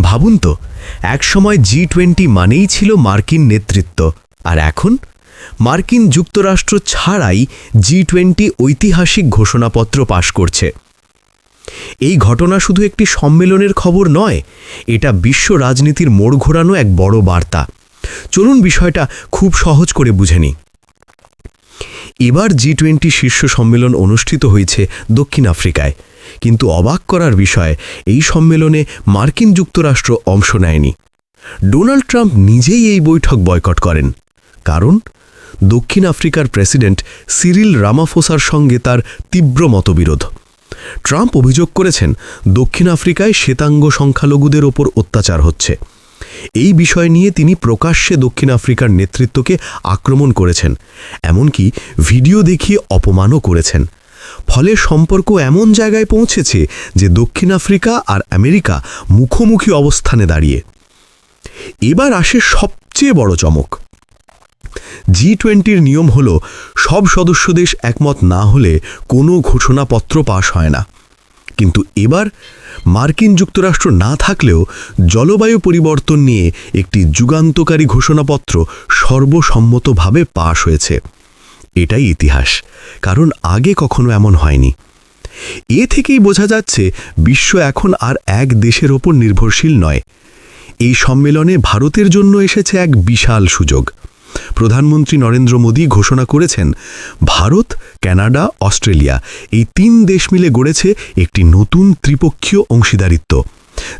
ভাবুন তো, একসময় জি টোয়েন্টি মানেই ছিল মার্কিন নেতৃত্ব, আর এখন? মার্কিন যুক্তরাষ্ট্র ছাড়াই জি টোয়েন্টি ঐতিহাসিক ঘোষণাপত্র পাশ করছে। এই ঘটনা শুধু একটি সম্মেলনের খবর নয়, এটা বিশ্ব রাজনীতির মোড় ঘোরানো এক বড় বার্তা। চলুন বিষয়টা খুব সহজ করে বুঝে নিই। এবার জি টোয়েন্টি শীর্ষ সম্মেলন অনুষ্ঠিত হয়েছে দক্ষিণ আফ্রিকায়। কিন্তু অবাক করার বিষয়, এই সম্মেলনে মার্কিন যুক্তরাষ্ট্র অংশ নেয়নি। ডোনাল্ড ট্রাম্প নিজেই এই বৈঠক বয়কট করেন। কারণ? দক্ষিণ আফ্রিকার প্রেসিডেন্ট সিরিল রামাফোসার সঙ্গে তার তীব্র মতবিরোধ। ট্রাম্প অভিযোগ করেছেন, দক্ষিণ আফ্রিকায় শ্বেতাঙ্গ সংখ্যালঘুদের ওপর অত্যাচার হচ্ছে। এই বিষয় নিয়ে তিনি প্রকাশ্যে দক্ষিণ আফ্রিকার নেতৃত্বকে আক্রমণ করেছেন। এমনকি ভিডিও দেখিয়ে অপমানও করেছেন। ফলে সম্পর্ক এমন জায়গায় পৌঁছেছে যে দক্ষিণ আফ্রিকা আর আমেরিকা মুখোমুখি অবস্থানে দাঁড়িয়ে। এবার আসে সবচেয়ে বড় চমক। জি টোয়েন্টির নিয়ম হল, সব সদস্য দেশ একমত না হলে কোনো ঘোষণাপত্র পাশ হয় না। কিন্তু এবার মার্কিন যুক্তরাষ্ট্র না থাকলেও জলবায়ু পরিবর্তন নিয়ে একটি যুগান্তকারী ঘোষণাপত্র সর্বসম্মতভাবে পাশ হয়েছে। এটাই ইতিহাস, কারণ আগে কখনো এমন হয়নি। এ থেকেই বোঝা যাচ্ছে, বিশ্ব এখন আর এক দেশের ওপর নির্ভরশীল নয়। এই সম্মেলনে ভারতের জন্য এসেছে এক বিশাল সুযোগ। প্রধানমন্ত্রী নরেন্দ্র মোদী ঘোষণা করেছেন, ভারত, কানাডা, অস্ট্রেলিয়া এই তিন দেশ মিলে গড়েছে একটি নতুন ত্রিপক্ষীয় অংশীদারিত্ব,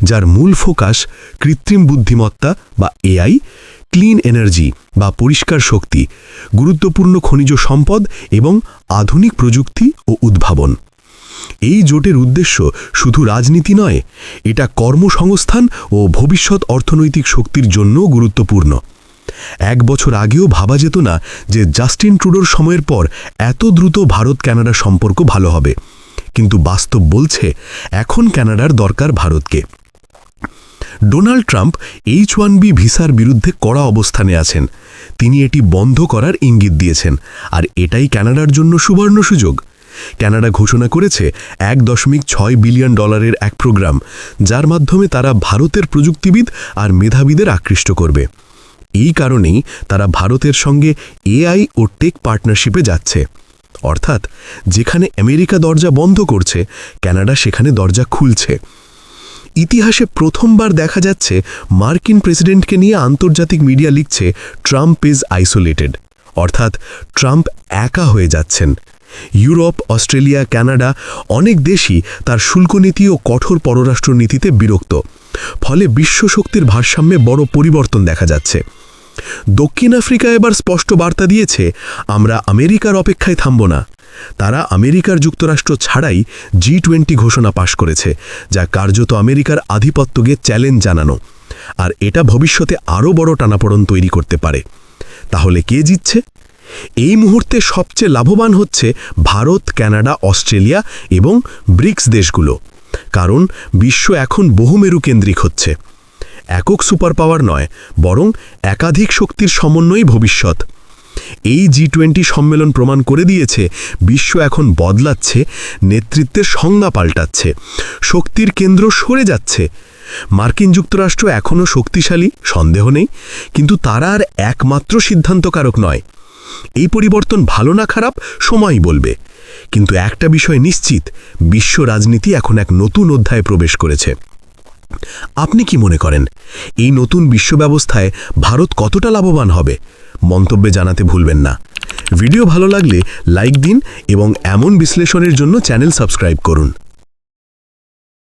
যার মূল ফোকাস কৃত্রিম বুদ্ধিমত্তা বা এআই ক্লিন এনার্জি বা পরিষ্কার শক্তি, গুরুত্বপূর্ণ খনিজ সম্পদ এবং আধুনিক প্রযুক্তি ও উদ্ভাবন। এই জোটের উদ্দেশ্য শুধু রাজনীতি নয়, এটা কর্মসংস্থান ও ভবিষ্যৎ অর্থনৈতিক শক্তির জন্যও গুরুত্বপূর্ণ। এক বছর আগেও ভাবা যেত না যে জাস্টিন ট্রুডোর সময়ের পর এত দ্রুত ভারত কানাডা সম্পর্ক ভালো হবে। কিন্তু বাস্তব বলছে, এখন ক্যানাডার দরকার ভারতকে। Donald Trump H one B ভিসার বিরুদ্ধে কড়া অবস্থানে আছেন। তিনি এটি বন্ধ করার ইঙ্গিত দিয়েছেন, আর এটাই ক্যানাডার জন্য সুবর্ণ সুযোগ। কানাডা ঘোষণা করেছে এক দশমিক ছয় বিলিয়ন ডলারের এক প্রোগ্রাম, যার মাধ্যমে তারা ভারতের প্রযুক্তিবিদ আর মেধাবীদের আকৃষ্ট করবে। এই কারণেই তারা ভারতের সঙ্গে এআই ও টেক পার্টনারশিপে যাচ্ছে। অর্থাৎ, যেখানে আমেরিকা দরজা বন্ধ করছে ক্যানাডা সেখানে দরজা খুলছে। ইতিহাসে প্রথমবার দেখা যাচ্ছে মার্কিন প্রেসিডেন্টকে নিয়ে আন্তর্জাতিক মিডিয়া লিখছে, ট্রাম্প ইজ আইসোলেটেড। অর্থাৎ ট্রাম্প একা হয়ে যাচ্ছেন। ইউরোপ, অস্ট্রেলিয়া, কানাডা অনেক দেশই তার শুল্কনীতি ও কঠোর পররাষ্ট্রনীতিতে বিরক্ত। ফলে বিশ্ব শক্তির ভারসাম্যে বড় পরিবর্তন দেখা যাচ্ছে। দক্ষিণ আফ্রিকা এবার স্পষ্ট বার্তা দিয়েছে, আমরা আমেরিকার অপেক্ষায় থামব না। তারা আমেরিকার যুক্তরাষ্ট্র ছাড়াই জি টোয়েন্টি ঘোষণা পাশ করেছে, যা কার্যত আমেরিকার আধিপত্যকে চ্যালেঞ্জ জানানো। আর এটা ভবিষ্যতে আরও বড় টানাপড়ন তৈরি করতে পারে। তাহলে কে জিতছে? এই মুহূর্তে সবচেয়ে লাভবান হচ্ছে ভারত কানাডা অস্ট্রেলিয়া এবং ব্রিক্স দেশগুলো। কারণ বিশ্ব এখন বহুমেরু কেন্দ্রিক হচ্ছে। একক সুপার পাওয়ার নয়, বরং একাধিক শক্তির সমন্বয়ই ভবিষ্যৎ। এই জি টোয়েন্টি সম্মেলন প্রমাণ করে দিয়েছে, বিশ্ব এখন বদলাচ্ছে, নেতৃত্বের সংজ্ঞা পাল্টাচ্ছে, শক্তির কেন্দ্র সরে যাচ্ছে। মার্কিন যুক্তরাষ্ট্র এখনও শক্তিশালী, সন্দেহ নেই, কিন্তু তারা আর একমাত্র সিদ্ধান্তকারক নয়। এই পরিবর্তন ভালো না খারাপ, সময়ই বলবে। কিন্তু একটা বিষয় নিশ্চিত, বিশ্ব রাজনীতি এখন এক নতুন অধ্যায়ে প্রবেশ করেছে। আপনি কি মনে করেন, এই নতুন বিশ্ব ব্যবস্থায় ভারত কতটা লাভবান হবে? মন্তব্যে জানাতে ভুলবেন না। ভিডিও ভালো লাগলে লাইক দিন এবং এমন বিশ্লেষণের জন্য চ্যানেল সাবস্ক্রাইব করুন।